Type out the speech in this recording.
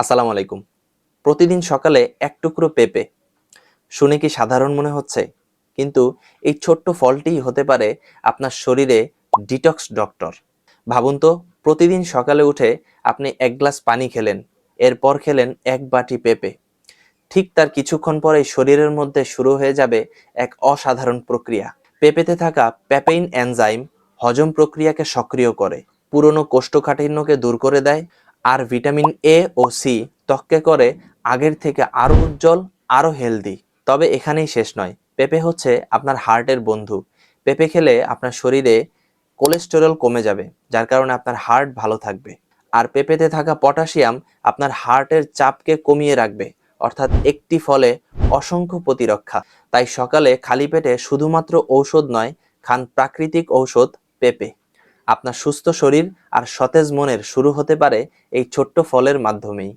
আসসালামু আলাইকুম। প্রতিদিন সকালে এক টুকরো পেঁপে। শুনে কি সাধারণ মনে হচ্ছে? কিন্তু এই ছোট্ট ফলটি হতে পারে আপনার শরীরে ডিটক্স ডক্টর। ভাবুন তো, প্রতিদিন সকালে উঠে আপনি এক গ্লাস পানি খেলেন, এরপর খেলেন এক বাটি পেঁপে। ঠিক তার কিছুক্ষণ পরেই শরীরের মধ্যে শুরু হয়ে যাবে এক অসাধারণ প্রক্রিয়া। পেঁপেতে থাকা প্যাপেইন এনজাইম হজম প্রক্রিয়াকে সক্রিয় করে, পুরনো কোষ্ঠকাঠিন্যকে দূর করে দেয় আর ভিটামিন এ ও সি ত্বককে করে আগের থেকে আরও উজ্জ্বল, আরও হেলদি। তবে এখানেই শেষ নয়। পেঁপে হচ্ছে আপনার হার্টের বন্ধু। পেঁপে খেলে আপনার শরীরে কোলেস্টেরল কমে যাবে, যার কারণে আপনার হার্ট ভালো থাকবে। আর পেঁপেতে থাকা পটাশিয়াম আপনার হার্টের চাপকে কমিয়ে রাখবে, অর্থাৎ একটি ফলে অসংখ্য প্রতিরক্ষা। তাই সকালে খালি পেটে শুধুমাত্র ঔষধ নয়, খান প্রাকৃতিক ঔষধ পেঁপে। আপনার সুস্থ শরীর আর সতেজ মনের শুরু হতে পারে এই ছোট্ট ফলের মাধ্যমেই।